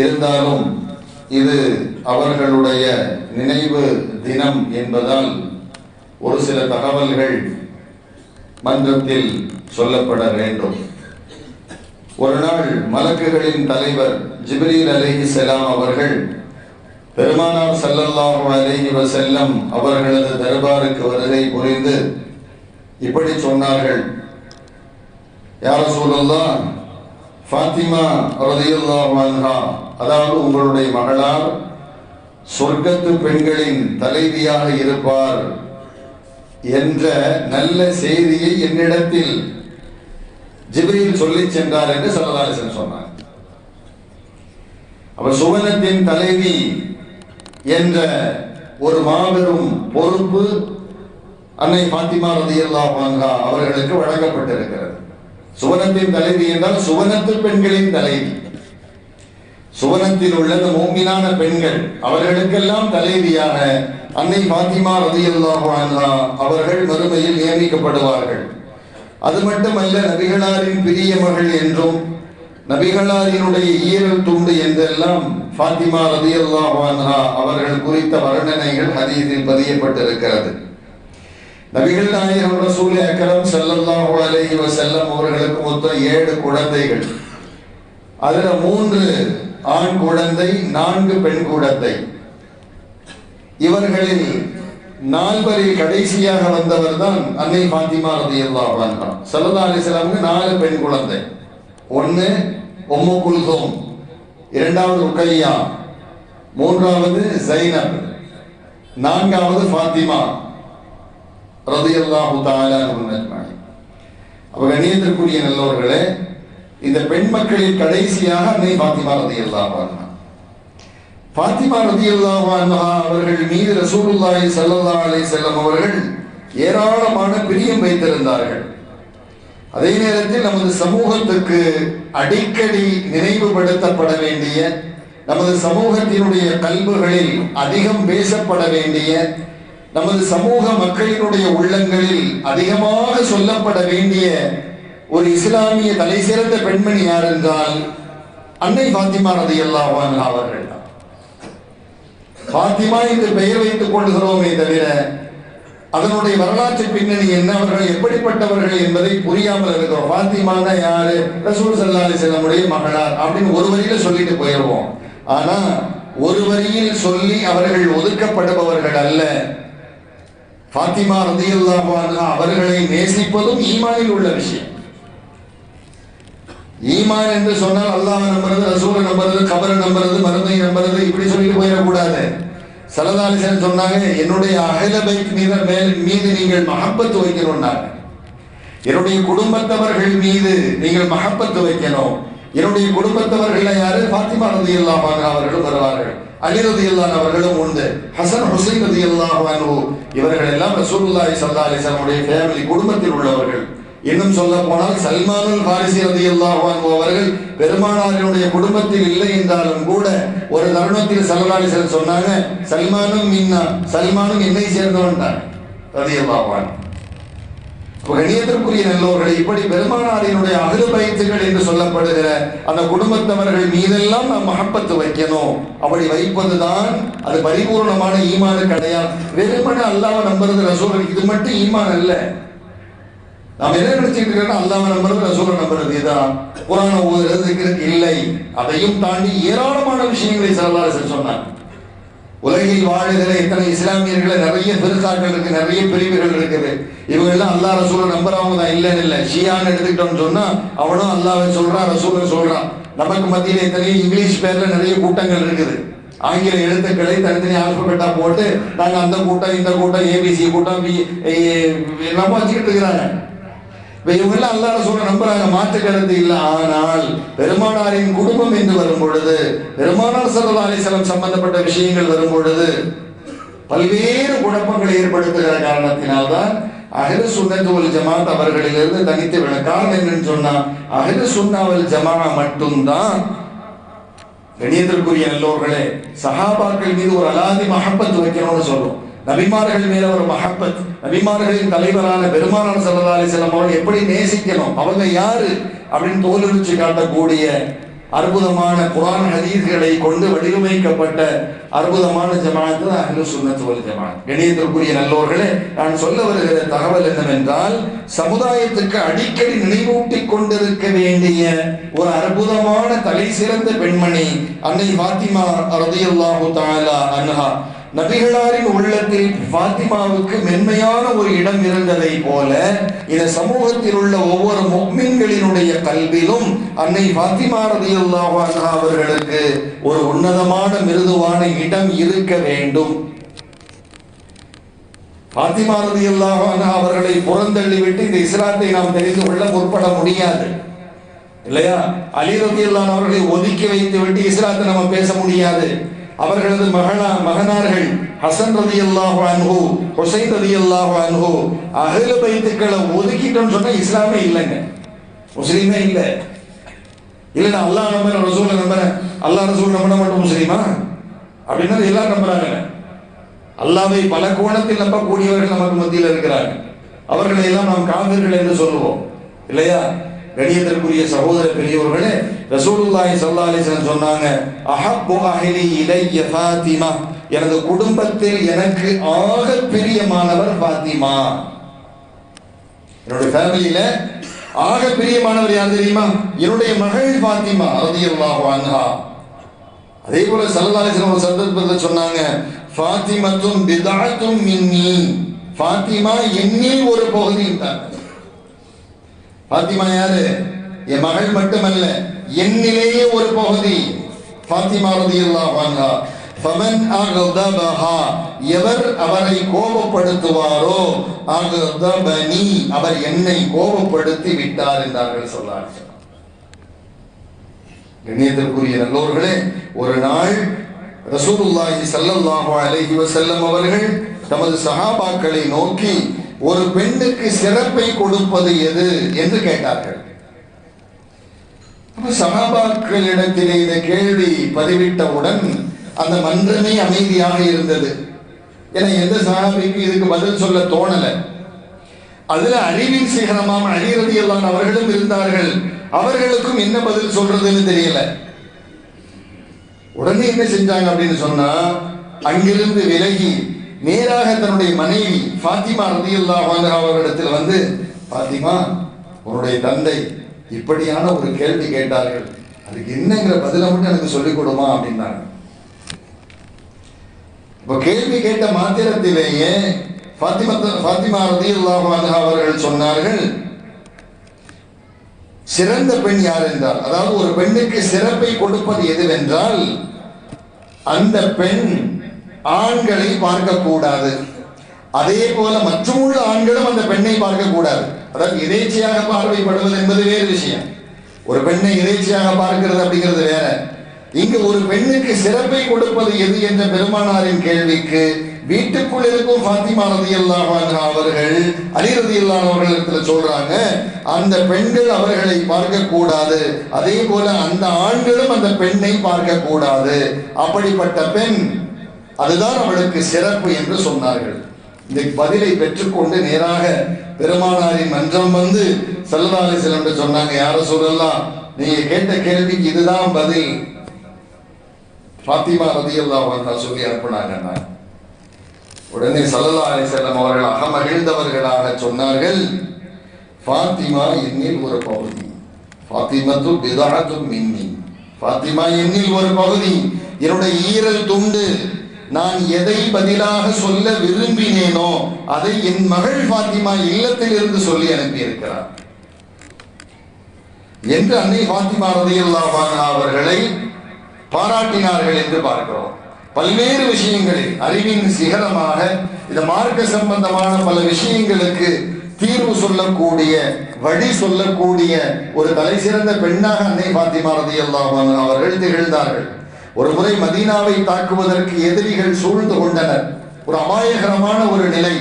இருந்தாலும் இது அவர்களுடைய நினைவு தினம் என்பதால் ஒரு சில தகவல்கள் மன்றத்தில் சொல்லப்பட வேண்டும். ஒரு நாள் மலக்குகளின் தலைவர் ஜிப்ரீல் அலைஹி செலாம் அவர்கள் பெருமானார் சல்லல்லாஹு அலைஹி வசல்லம் அவர்களது தர்பாருக்கு வருகை புரிந்து இப்படி சொன்னார்கள். யார ரசூலல்லாஹ் ஃபாத்திமா ரலியல்லாஹு அதாவது உங்களுடைய மகளார் சொர்க்கத்து பெண்களின் தலைவியாக இருப்பார் என்ற நல்ல செய்தியை என்னிடத்தில் ஜிபிரியில் சொல்லி சென்றார் என்று சல்லல்லாஹு சொன்னார். அவர் சுவனத்தின் தலைவி என்ற ஒரு மாபெரும் பொறுப்பு அன்னை பாத்திமா ரதியல்லா பாங்கா அவர்களுக்கு வழங்கப்பட்டிருக்கிறது. சுவனத்தின் தலைவி என்றால் சுவனத்து பெண்களின் தலைவி. சுவனத்தில் உள்ள அந்த மூமினான பெண்கள். அவர்களுக்கெல்லாம் தலைவியான அன்னை பாத்திமா ரதியல்லாஹு அவர்கள் மறுமையில் நியமிக்கப்படுவார்கள். அது மட்டுமல்ல நபிகளாரின் பிரிய மகள் என்றும் நபிகளாரினுடைய ஈரல் துண்டு என்றெல்லாம் ஃபாத்திமா ரதியல்லாஹு அன்ஹா அவர்கள் குறித்த வர்ணனைகள் ஹதீஸில் பதியப்பட்டிருக்கிறது. நபிகள் நாயகம் ரசூல் அக்கரம் செல்லல்லாஹு அலைஹி வஸல்லம் அவர்களுக்கு மொத்தம் ஏழு குழந்தைகள். அதுல மூன்று ஆண் குழந்தை நான்கு பெண் குழந்தை. இவர்களில் நால்வரில் கடைசியாக வந்தவர் தான் அன்னை பாத்திமா ரதி அல்லா ஸல்லல்லாஹு அலைஹி வஸல்லம் நாலு பெண் குழந்தை. ஒன்னு ஒம்மு குல்தூம் இரண்டாவது உக்கையா மூன்றாவது ஜைனப் நான்காவது ஃபாத்திமா. ரதியல்லாஹு தஆலா அப்ப கண்ணியத்திற்குரிய நல்லவர்களே இந்த பெண் மக்களில் கடைசியாக அன்னை பாத்திமா ரதியல்லாஹு பாத்திமா ரதியல்லாஹு அவர்கள் மீது ரசூலுல்லாஹி சல்லா அலைஹி செல்லம் அவர்கள் ஏராளமான பிரியம் வைத்திருந்தார்கள். அதே நேரத்தில் நமது சமூகத்துக்கு அடிக்கடி நினைவுபடுத்தப்பட வேண்டிய நமது சமூகத்தினுடைய கல்புகளில் அதிகம் பேசப்பட வேண்டிய நமது சமூக மக்களினுடைய உள்ளங்களில் அதிகமாக சொல்லப்பட வேண்டிய ஒரு இஸ்லாமிய தலை சிறந்த பெண்மணி யார் என்றால் அன்னை பாத்திமா ரதி அன்ஹா அவர்கள் தான். பாத்திமா என்று பெயர் வைத்துக் கொள்கிறோமே தவிர அதனுடைய வரலாற்று பின்னணி என்ன? அவர்கள் எப்படிப்பட்டவர்கள் என்பதை புரியாமல் இருக்கிறோம் பாத்திமான யாரு? ரசூல் சல்லாலி செல்லமுடைய மகளார் அப்படின்னு ஒரு வரியில சொல்லிட்டு போயிடுவோம். ஆனா ஒரு வரியில் சொல்லி அவர்கள் ஒதுக்கப்படுபவர்கள் அல்ல. பாத்திமா ரதியல்லாஹு அவர்களை நேசிப்பதும் ஈமானில் உள்ள விஷயம். ஈமான் என்று சொன்னால் அல்லாஹ் நம்புறது ரசூலை நம்புறது கபரை நம்புறது மருந்தை நம்புறது இப்படி சொல்லிட்டு போயிடக்கூடாது. சலதாலிசன் சொன்னாங்க என்னுடைய அகல பைக் மீது மேல் மீது நீங்கள் மகப்பத்து வைக்கணும்னாங்க. என்னுடைய குடும்பத்தவர்கள் மீது நீங்கள் மகப்பத்து வைக்கணும். என்னுடைய குடும்பத்தவர்கள் யாரு? பாத்திமா ரதி அவர்களும் வருவார்கள். அலி ரதி அவர்களும் உண்டு. ஹசன் ஹுசைன் ரதி இவர்கள் எல்லாம் ரசூல்லாய் சல்லா அலிசனுடைய ஃபேமிலி குடும்பத்தில் உள்ளவர்கள். இன்னும் சொல்ல போனால் சல்மானுல் பாரிசி ரதியல்லாஹு அன்ஹு அவர்கள் பெருமானாரினுடைய குடும்பத்தில் இல்லை என்றாலும் கூட ஒரு தருணத்தில் சல்லல்லாஹு சொன்னாங்க சல்மானும் மின்னா சல்மானும் என்னை சேர்ந்தவன் தான் ரதி அல்லாஹான் கணியத்திற்குரிய நல்லோர்களை இப்படி பெருமானாரினுடைய அகல பயிற்சிகள் என்று சொல்லப்படுகிற அந்த குடும்பத்தவர்கள் மீதெல்லாம் நாம் மகப்பத்து வைக்கணும். அப்படி வைப்பதுதான் அது பரிபூர்ணமான ஈமானு கடையா வெறுமனை அல்லாஹ் நம்புறது ரசூல் இது மட்டும் ஈமான் அல்ல. நாம் என்ன நினைச்சிட்டு இருக்கோம் அல்லாம நம்புறது ரசூலை நம்புறது இதுதான். குரான ஓதுறது இல்லை. அதையும் தாண்டி ஏராளமான விஷயங்களை சரலாசன் சொன்னாங்க உலகில் வாழுகிற எத்தனை இஸ்லாமியர்களை நிறைய பெருசாக்கள் இருக்கு நிறைய பிரிவுகள் இருக்குது. இவங்க எல்லாம் அல்லாஹ் ரசூலை நம்புறவங்க தான் இல்லைன்னு இல்லை. ஷியான்னு எடுத்துக்கிட்டோம்னு சொன்னா அவனும் அல்லாவை சொல்றான் ரசூலை சொல்றான். நமக்கு மத்தியில் எத்தனையோ இங்கிலீஷ் பேர்ல நிறைய கூட்டங்கள் இருக்குது. ஆங்கில எழுத்துக்களை தனித்தனி ஆல்பபெட்டா போட்டு நாங்க அந்த கூட்டம் இந்த கூட்டம் ஏபிசி கூட்டம் பி என்னமோ வச்சுக்கிட்டு இருக்கிறாங்க. இவங்கெல்லாம் அல்லாஹ் சொல்ல நம்புறாங்க மாற்று கருத்து இல்லை. ஆனால் பெருமானாரின் குடும்பம் என்று வரும் பொழுது பெருமானார் சல்லா அலிசலம் சம்பந்தப்பட்ட விஷயங்கள் வரும் பொழுது பல்வேறு குழப்பங்களை ஏற்படுத்துகிற காரணத்தினால்தான் அகில சுண்ணத்துவல் ஜமாத் அவர்களிலிருந்து தனித்து விட காரணம் என்னன்னு சொன்னா அகில சுண்ணாவல் ஜமானா மட்டும்தான். கணியத்திற்குரிய நல்லோர்களே சஹாபாக்கள் மீது ஒரு அலாதி மஹப்பத் வைக்கணும்னு சொல்லும் நபிமார்கள் மேல ஒரு மஹப்பத். நபிமார்களின் தலைவரான பெருமானார் சல்லா அலிசல்லாம் அவர்கள் எப்படி நேசிக்கணும்? அவங்க யாரு? அப்படின்னு தோலுரிச்சு காட்டக்கூடிய அற்புதமான குரான் ஹதீஸ்களை கொண்டு வடிவமைக்கப்பட்ட அற்புதமான ஜமாத் தான் அஹ்லு சுன்னத் ஜமாத் நல்லோர்களே நான் சொல்ல வருகிற தகவல் என்னவென்றால் சமுதாயத்துக்கு அடிக்கடி நினைவூட்டிக் கொண்டிருக்க வேண்டிய ஒரு அற்புதமான தலை சிறந்த பெண்மணி அன்னை பாத்திமா ரதியுல்லாஹு தாலா அன்ஹா. நபிகளாரின் உள்ளத்தில் பாத்திமாவுக்கு மென்மையான ஒரு இடம் இருந்ததை போல இந்த சமூகத்தில் உள்ள ஒவ்வொரு முக்மின்களினுடைய கல்விலும் அன்னை பாத்திமா ரலியல்லாஹு அவர்களுக்கு ஒரு உன்னதமான மிருதுவான இடம் இருக்க வேண்டும். பாத்திமா ரலியல்லாஹு அவர்களை புறந்தள்ளிவிட்டு இந்த இஸ்லாத்தை நாம் தெரிந்து கொள்ள முற்பட முடியாது. இல்லையா? அலி ரலியல்லாஹு அவர்களை ஒதுக்கி வைத்து விட்டு இஸ்லாத்தை நம்ம பேச முடியாது. அவர்களது மகனா மகனார்கள் ஹசன் ரலியல்லாஹு அன்ஹு ஹுசைன் ரலியல்லாஹு அன்ஹு அகில பைத்துக்களை ஒதுக்கிட்டோம்னு சொன்னா இஸ்லாமே இல்லைங்க. முஸ்லீமே இல்லை. இல்லை நான் அல்லாஹ் நம்புறேன் ரசூலை நம்புறேன் அல்லாஹ் ரசூல் நம்பின மட்டும் முஸ்லீமா? அப்படின்னா எல்லாரும் நம்புறாங்க. அல்லாவை பல கோணத்தில் நம்பக்கூடியவர்கள் நமக்கு மத்தியில் இருக்கிறார்கள். அவர்களை எல்லாம் நாம் காவிர்கள் என்று சொல்லுவோம். இல்லையா? கணியத்திற்குரிய சகோதர பெரியவர்களே ரசூலுல்லாஹி சல்லா அலைஹி சொன்னாங்க அஹப்பு அஹிலி இலைய ஃபாத்திமா. எனது குடும்பத்தில் எனக்கு ஆக பிரியமானவர் ஃபாத்திமா. என்னுடைய ஃபேமிலியில ஆக பிரியமானவர் யார் தெரியுமா? என்னுடைய மகள் ஃபாத்திமா ரலியல்லாஹு அன்ஹா. அதே போல சல்லா அலைஹி ஒரு சந்தர்ப்பத்தில் சொன்னாங்க ஃபாத்திமத்தும் பிதாத்தும் மின்னி. ஃபாத்திமா என்னில் ஒரு பகுதின்றாங்க பாத்திமா யாரு? என் மகள் மட்டுமல்ல என்னிலேயே ஒரு பகுதி. பாத்திமா ரலியல்லாஹு அன்ஹா ஃபமன் அகதபஹா எவர் அவரை கோபப்படுத்துவாரோ அகதபனி அவர் என்னை கோபப்படுத்தி விட்டார் என்றார்கள் சொன்னார்கள். கண்ணியத்திற்குரிய நல்லோர்களே ஒரு நாள் ரசூலுல்லாஹி ஸல்லல்லாஹு அலைஹி வஸல்லம் அவர்கள் தமது சஹாபாக்களை நோக்கி ஒரு பெண்ணுக்கு சிறப்பை கொடுப்பது எது என்று கேட்டார்கள். அப்ப இந்த கேள்வி பதிவிட்டவுடன் அந்த மன்றமே அமைதியாக இருந்தது. ஏன்னா எந்த சகாபிக்கு இதுக்கு பதில் சொல்ல தோணல. அதுல அறிவின் சிகரமாம் அழிரதி எல்லாம் அவர்களும் இருந்தார்கள். அவர்களுக்கும் என்ன பதில் சொல்றதுன்னு தெரியல. உடனே என்ன செஞ்சாங்க அப்படின்னு சொன்னா அங்கிருந்து விலகி நேராக தன்னுடைய மனைவி ஃபாத்திமா ரதியுல்லாஹு அன்ஹா அவர்களிடத்தில் வந்து ஃபாத்திமா உன்னுடைய தந்தை இப்படியான ஒரு கேள்வி கேட்டார்கள். அதுக்கு என்னங்கிற பதிலை மட்டும் எனக்கு சொல்லிக் கொடுமா அப்படின்னாங்க. இப்போ கேள்வி கேட்ட மாத்திரத்திலேயே ஃபாத்திமா ஃபாத்திமா ரதியுல்லாஹு அவர்கள் சொன்னார்கள் சிறந்த பெண் யார் என்றால் அதாவது ஒரு பெண்ணுக்கு சிறப்பை கொடுப்பது எதுவென்றால் அந்த பெண் ஆண்களை பார்க்க கூடாது அதே போல மற்றமுள்ள ஆண்களும் அந்த பெண்ணை பார்க்க கூடாது அதாவது இறைச்சியாக பார்வைப்படுவது என்பது வேறு விஷயம். ஒரு பெண்ணை இறைச்சியாக பார்க்கிறது அப்படிங்கிறது வேற. இங்கு ஒரு பெண்ணுக்கு சிறப்பை கொடுப்பது எது என்ற பெருமானாரின் கேள்விக்கு வீட்டுக்குள் இருக்கும் பாத்திமா ரதி அவர்கள் அலிரதி ரதியல்லாஹு அவர்களிடத்துல சொல்றாங்க அந்த பெண்கள் அவர்களை பார்க்க கூடாது அதே போல அந்த ஆண்களும் அந்த பெண்ணை பார்க்க கூடாது அப்படிப்பட்ட பெண் அதுதான் அவளுக்கு சிறப்பு என்று சொன்னார்கள். இந்த பதிலை பெற்றுக்கொண்டு நேராக பெருமானாரின் மன்றம் வந்து செல்லதாலை செல்லம் சொன்னாங்க யார சொல்லலாம் நீங்க கேட்ட கேள்விக்கு இதுதான் பதில். பாத்திமா ரதியல்லாஹு அன்ஹா சொல்லி அனுப்பினாங்க உடனே சல்லல்லா அலி செல்லம் அவர்கள் அகமகிழ்ந்தவர்களாக சொன்னார்கள் ஃபாத்திமா என்னில் ஒரு பகுதி ஃபாத்திமத்து பிதாத்து மின்னி ஃபாத்திமா என்னில் ஒரு பகுதி என்னுடைய ஈரல் துண்டு நான் எதை பதிலாக சொல்ல விரும்பினேனோ அதை என் மகள் பாத்திமா இல்லத்தில் இருந்து சொல்லி அனுப்பியிருக்கிறார். என்று அன்னை பாத்திமா ரதியல்லாஹு அவர்களை பாராட்டினார்கள் என்று பார்க்கிறோம். பல்வேறு விஷயங்களில் அறிவின் சிகரமாக இந்த மார்க்க சம்பந்தமான பல விஷயங்களுக்கு தீர்வு சொல்லக்கூடிய வழி சொல்லக்கூடிய ஒரு தலை சிறந்த பெண்ணாக அன்னை பாத்திமா ரதியல்லாஹு அவர்கள் திகழ்ந்தார்கள். ஒரு முறை மதீனாவை தாக்குவதற்கு எதிரிகள் சூழ்ந்து கொண்டனர். ஒரு அபாயகரமான ஒரு நிலை.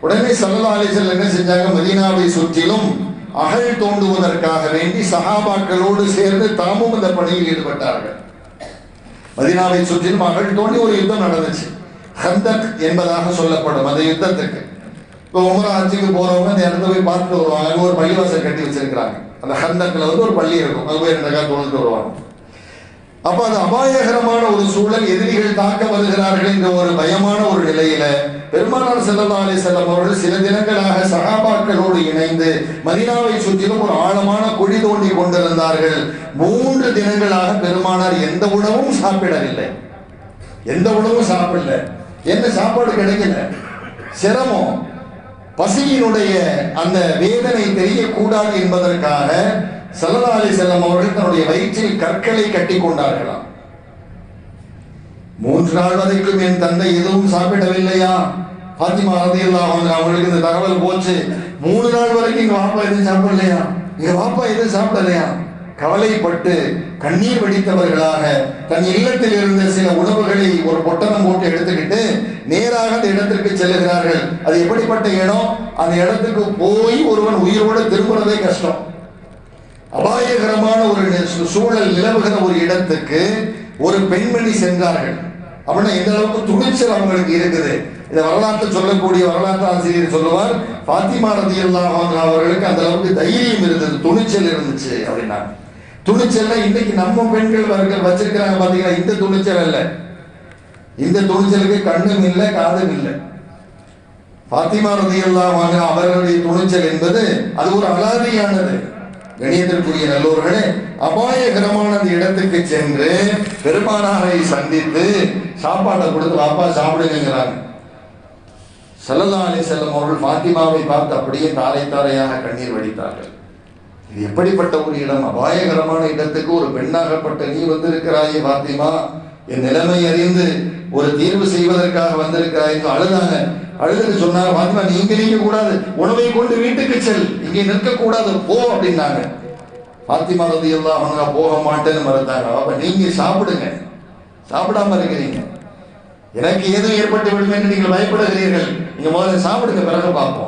உடனே சல்லா அலிசல் என்ன செஞ்சாங்க? மதீனாவை சுற்றிலும் அகழ் தோண்டுவதற்காக வேண்டி சகாபாக்களோடு சேர்ந்து தாமும் இந்த பணியில் ஈடுபட்டார்கள். மதீனாவை சுற்றிலும் அகழ் தோண்டி ஒரு யுத்தம் நடந்துச்சு. ஹந்தக் என்பதாக சொல்லப்படும் அந்த யுத்தத்துக்கு. இப்போ உமரா ஆட்சிக்கு போறவங்க அந்த இடத்த போய் பார்த்துட்டு வருவாங்க. அங்கே ஒரு பள்ளிவாசல் கட்டி வச்சிருக்கிறாங்க. அந்த ஹந்தக்கில் வந்து ஒரு பள்ளி இருக்கும். அது போய் ரெண்டு காலம் தோணுட்டு வருவாங்க. அப்ப அது அபாயகரமான ஒரு சூழல் எதிரிகள் தாக்க வருகிறார்கள் என்ற ஒரு பயமான ஒரு நிலையில பெருமானார் ஸல்லல்லாஹு அலி செல்லம் அவர்கள் சில தினங்களாக சகாபாக்களோடு இணைந்து மதினாவை சுற்றிலும் ஒரு ஆழமான குழி தோண்டி கொண்டிருந்தார்கள். மூன்று தினங்களாக பெருமானார் எந்த உணவும் சாப்பிடவில்லை. எந்த உணவும் சாப்பிடல என்ன சாப்பாடு கிடைக்கல. சிரமம். பசியினுடைய அந்த வேதனை தெரியக்கூடாது என்பதற்காக சல்லா அலி செல்லம் அவர்கள் தன்னுடைய வயிற்றில் கற்களை கட்டி கொண்டார்களாம். மூன்று நாள் வரைக்கும் என் தந்தை எதுவும் சாப்பிடவில்லையா? பாத்திமா ரதியல்லாஹு அவங்களுக்கு இந்த தகவல் போச்சு. மூணு நாள் வரைக்கும் எங்க வாப்பா எதுவும் சாப்பிடலையா? எங்க வாப்பா எதுவும் சாப்பிடலையா? கவலைப்பட்டு கண்ணீர் வடித்தவர்களாக தன் இல்லத்தில் இருந்த சில உணவுகளை ஒரு பொட்டணம் போட்டு எடுத்துக்கிட்டு நேராக அந்த இடத்திற்கு செல்லுகிறார்கள். அது எப்படிப்பட்ட இடம்? அந்த இடத்துக்கு போய் ஒருவன் உயிரோடு திரும்புறதே கஷ்டம். அபாயகரமான ஒரு சூழல் நிலவுகிற ஒரு இடத்துக்கு ஒரு பெண்மணி சென்றார்கள். அப்படின்னா எந்த அளவுக்கு துணிச்சல் அவங்களுக்கு இருக்குது. இதை வரலாற்று சொல்லக்கூடிய வரலாற்று ஆசிரியர் சொல்லுவார் பாத்திமா ரதி அவர்களுக்கு அந்த அளவுக்கு தைரியம் இருந்தது துணிச்சல் இருந்துச்சு அப்படின்னா. துணிச்சல்ல இன்னைக்கு நம்ம பெண்கள் வர்கள் வச்சிருக்கிறாங்க பாத்தீங்கன்னா இந்த துணிச்சல் அல்ல. இந்த துணிச்சலுக்கு கண்ணும் இல்லை காதும் இல்லை. பாத்திமா ரதி அவர்களுடைய துணிச்சல் என்பது அது ஒரு அலாதியானது. கணியத்திற்குரிய நல்லோர்களே அபாயகரமான அந்த இடத்துக்கு சென்று பெருமானாரை சந்தித்து சாப்பாட்டை கொடுத்து வாப்பா சாப்பிடுங்கிறாங்க ஸல்லல்லாஹு அலி செல்லம் அவர்கள் பாத்திமாவை பார்த்து அப்படியே தாரை தாரையாக கண்ணீர் வடித்தார்கள். இது எப்படிப்பட்ட ஒரு இடம்? அபாயகரமான இடத்துக்கு ஒரு பெண்ணாகப்பட்ட நீ வந்திருக்கிறாயே பாத்திமா என் நிலைமை அறிந்து ஒரு தீர்வு செய்வதற்காக வந்திருக்கிறாய் என்று அழுதாங்க. அழுதுட்டு சொன்னாங்க வாத்திமா நீ இங்க நீங்க கூடாது. உணவை கொண்டு வீட்டுக்கு செல். இங்கே நிற்க கூடாது. போ அப்படின்னாங்க. பாத்திமா ரதி எல்லாம் அவங்க போக மாட்டேன்னு மறந்தாங்க. அப்ப நீங்க சாப்பிடுங்க. சாப்பிடாம இருக்கிறீங்க. எனக்கு ஏதும் ஏற்பட்டு விடும் என்று நீங்கள் பயப்படுகிறீர்கள். நீங்க முதல்ல சாப்பிடுங்க பிறகு பார்ப்போம்.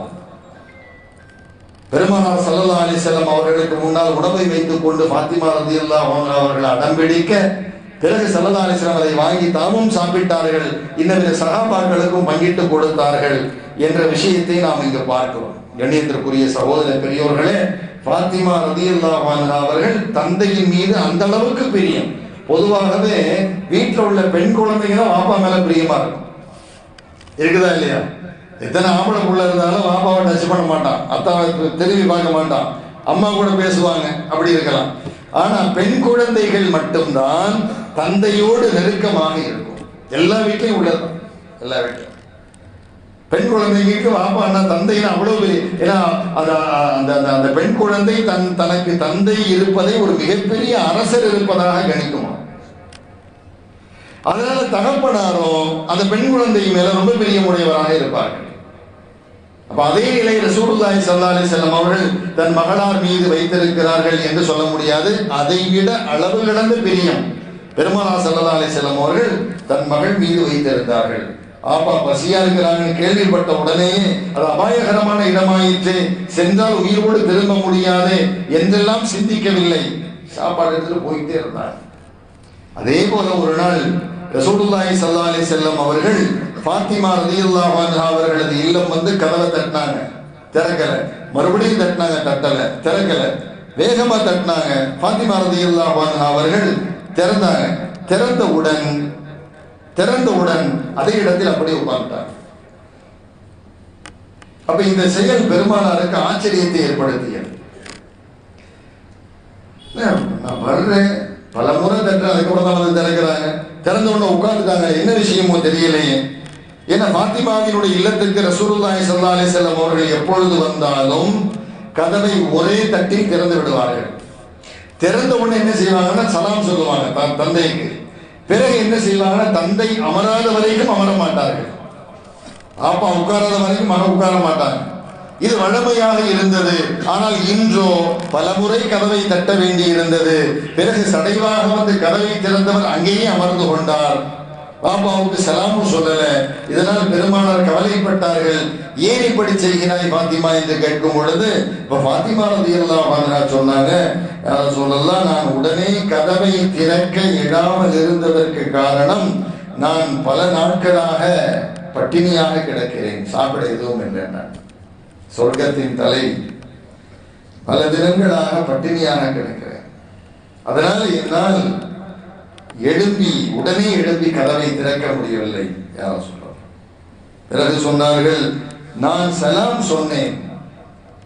பெருமானார் ஸல்லல்லாஹு அலிசல்லம் அவர்களுக்கு முன்னால் உணவை வைத்துக் கொண்டு பாத்திமா ரதி எல்லாம் அவங்க அவர்கள் அடம்பிடிக்க பிறகு ஸல்லல்லாஹு அதை வாங்கி தாமும் சாப்பிட்டார்கள். இன்னவித சகாபாக்களுக்கும் பங்கிட்டு கொடுத்தார்கள் என்ற விஷயத்தை நாம் இங்கு பார்க்கிறோம். கண்ணியத்திற்குரிய சகோதர பெரியோர்களே ஃபாத்திமா ரலியல்லாஹு அவர்கள் தந்தையின் மீது அந்த அளவுக்கு பிரியம். பொதுவாகவே வீட்டில் உள்ள பெண் குழந்தைகளும் தான் வாப்பா மேல பிரியமா இருக்கும். இருக்குதா இல்லையா? எத்தனை ஆம்பளை புள்ள இருந்தாலும் பாப்பாவை டச் பண்ண மாட்டான். அத்தாவை திரும்பி பார்க்க மாட்டான். அம்மா கூட பேசுவாங்க அப்படி இருக்கலாம். ஆனா பெண் குழந்தைகள் மட்டும்தான் தந்தையோடு நெருக்கமாக இருக்கும். எல்லா வீட்லையும் உள்ளது. எல்லா வீட்லையும். பெண் குழந்தைங்களுக்கு வாப்பா அண்ணா தந்தைன்னு அவ்வளவு பெரிய- ஏன்னா அந்த அந்த அந்த- அந்த பெண் குழந்தை தன் தனக்கு தந்தை இருப்பதை ஒரு மிகப்பெரிய அரசர் இருப்பதாக கணிக்குமா? அதனால தகப்பனாரோ அந்த பெண் குழந்தை மேல ரொம்ப பெரிய உடையவராக இருப்பார்கள். அப்ப அதே நிலை ரசூலுல்லாஹி ஸல்லல்லாஹு அலைஹி வஸல்லம் அவர்கள் தன் மகளார் மீது வைத்திருக்கிறார்கள் என்று சொல்ல முடியாது. அதை விட அளவு கடந்த பிரியம். பெருமானா ஸல்லல்லாஹு அலைஹி செல்லம் அவர்கள் தன் மகள் மீது வைத்திருந்தார்கள். ஆப்பா பசியா இருக்கிறாங்கன்னு கேள்விப்பட்ட உடனேயே அது அபாயகரமான இடமாயிற்று சென்றால் உயிரோடு திரும்ப முடியாது என்றெல்லாம் சிந்திக்கவில்லை. சாப்பாடு எடுத்துட்டு போயிட்டே இருந்தார். அதே போல ஒரு நாள் ரசூலுல்லாஹி சல்லா அலி செல்லம் அவர்கள் ஃபாத்திமா ரலியல்லாஹு அவர்களது இல்லம் வந்து கதவை தட்டினாங்க. திறக்கல. மறுபடியும் தட்டினாங்க தட்டல. திறக்கல. வேகமா தட்டினாங்க. ஃபாத்திமா ரலியல்லாஹு அவர்கள் திறந்தாங்க திறந்தவுடன் திறந்தவுடன் அதே இடத்தில் அப்படியே உட்கார்ந்தார் அப்ப இந்த செயல் பெருமானாருக்கு ஆச்சரியத்தை ஏற்படுத்தியது. நான் வர்றேன். பல முறை தட்டுறேன் அதுக்கப்புறம் தான் வந்து திறக்கிறாங்க. திறந்த உடனே உட்கார்ந்துட்டாங்க. என்ன விஷயமோ தெரியலையே. ஏன்னா பாத்திமாவினுடைய இல்லத்துக்கு ரசூலுல்லாஹி ஸல்லல்லாஹு அலைஹி வஸல்லம் அவர்கள் எப்பொழுது வந்தாலும் கதவை ஒரே தட்டில் திறந்து விடுவார்கள். திறந்த உடனே என்ன செய்வாங்கன்னா சலாம் சொல்லுவாங்க தந்தைக்கு. பிறகு என்ன செய்வாங்கன்னா தந்தை அமராத வரைக்கும் அமர மாட்டார்கள். அப்பா உட்காராத வரைக்கும் மகன் உட்கார மாட்டாங்க. இது வழமையாக இருந்தது. ஆனால் இன்றோ பலமுறை கதவை தட்ட வேண்டி இருந்தது. பிறகு சடைவாக வந்து கதவை திறந்தவர் அங்கேயே அமர்ந்து கொண்டார். பாப்பாவுக்கு சலாமும் சொல்லல. இதனால் பெருமானார் கவலைப்பட்டார்கள். ஏன் இப்படி செய்கிறாய் பாத்திமா என்று கேட்கும் பொழுது இப்ப பாத்திமா ரதியெல்லாம் சொன்னாங்க சொல்லலாம் நான் உடனே கதவை திறக்க இடாமல் இருந்ததற்கு காரணம் நான் பல நாட்களாக பட்டினியாக கிடக்கிறேன். சாப்பிட எதுவும் இல்லை நான் சொர்க்கத்தின் தலை பல தினங்களாக பட்டினியாக கிடக்கிறேன். அதனால் என்னால் எழும்பி உடனே எழும்பி கதவை திறக்க முடியவில்லை யார் சொல்றார். பிறகு சொன்னார்கள் நான் சலாம் சொன்னேன்.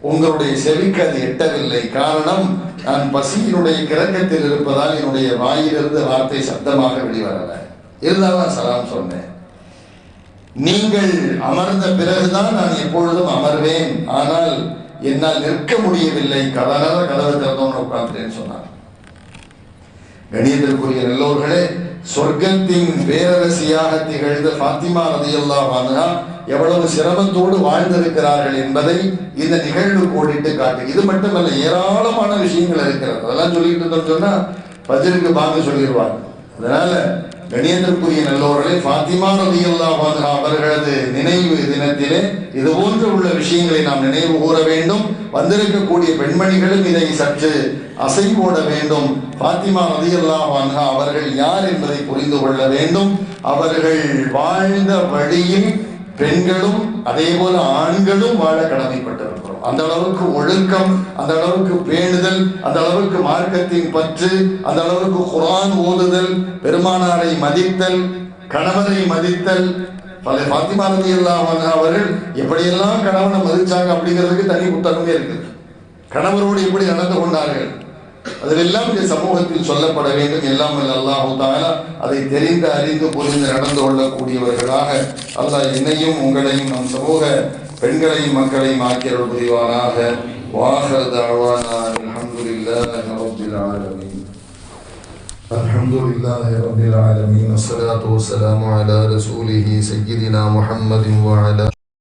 உங்களுடைய செவிக்கு அது எட்டவில்லை. காரணம் நான் பசியினுடைய கிறக்கத்தில் இருப்பதால் என்னுடைய வாயிலிருந்து வார்த்தை சத்தமாக வெளிவரல. இருந்தாலும் சலாம் சொன்னேன். நீங்கள் அமர்ந்த பிறகுதான் நான் எப்பொழுதும் அமர்வேன். ஆனால் என்னால் நிற்க முடியவில்லை. கதனால கதவை திறந்தோன்னு உட்கார்ந்தேன்னு சொன்னார். கணியத்திற்குரிய நல்லோர்களே சொர்க்கத்தின் பேரரசியாக திகழ்ந்த ஃபாத்திமா ரதியல்லாஹு அன்ஹா எவ்வளவு சிரமத்தோடு வாழ்ந்திருக்கிறார்கள் என்பதை இந்த நிகழ்வு கோடிட்டு காட்டு. இது மட்டுமல்ல ஏராளமான விஷயங்கள் இருக்கிறது. அதெல்லாம் சொல்லிட்டு இருந்தோம் சொன்னா பதிலுக்கு பாங்க சொல்லிடுவாங்க. அதனால கணியத்திற்குரிய நல்லோர்களே பாத்திமா ரதியல்லாஹு அவர்களது நினைவு தினத்திலே இது போன்று உள்ள விஷயங்களை நாம் நினைவு கூற வேண்டும். வந்திருக்கக்கூடிய பெண்மணிகளும் இதை சற்று அசை போட வேண்டும். பாத்திமா ரதியல்லாஹு அன்ஹா அவர்கள் யார் என்பதை புரிந்து கொள்ள வேண்டும். அவர்கள் வாழ்ந்த வழியில் பெண்களும் அதே போல ஆண்களும் வாழ கடமைப்பட்டிருக்கிறோம். அந்த அளவுக்கு ஒழுக்கம் அந்த அளவுக்கு பேணுதல் அந்த அளவுக்கு மார்க்கத்தின் பற்று அந்த அளவுக்கு குரான் ஓதுதல் பெருமானாரை மதித்தல் கணவரை மதித்தல். பல பாத்திமா ரலியல்லாஹு அவர்கள் எப்படியெல்லாம் கணவனை மதிச்சாங்க அப்படிங்கிறதுக்கு தனி புத்தகமே இருக்குது கணவரோடு எப்படி நடந்து கொண்டார்கள்? அதிலெல்லாம் இந்த சமூகத்தில் சொல்லப்பட வேண்டும். எல்லாம் அல்லாஹு தாலா அதை தெரிந்து அறிந்து புரிந்து நடந்து கொள்ளக்கூடியவர்களாக. அல்லாஹ் என்னையும் உங்களையும் நம் சமூக பெண்களையும் மக்களையும் ஆக்கியருள் புரிவானாக வாஹர் தாவானா அல்ஹம்துலில்லாஹி ரப்பில் ஆலமீன் الحمد لله رب العالمين والصلاة والسلام على رسوله سيدنا محمد وعلى